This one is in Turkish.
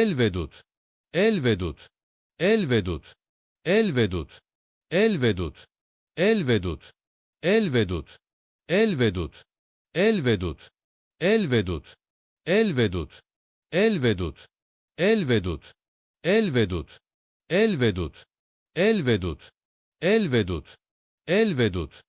Elvedut. Elvedut. Elvedut. Elvedut. Elvedut. Elvedut. Elvedut. Elvedut. Elvedut. Elvedut. Elvedut. Elvedut. Elvedut. Elvedut. Elvedut. Elvedut. Elvedut. Elvedut.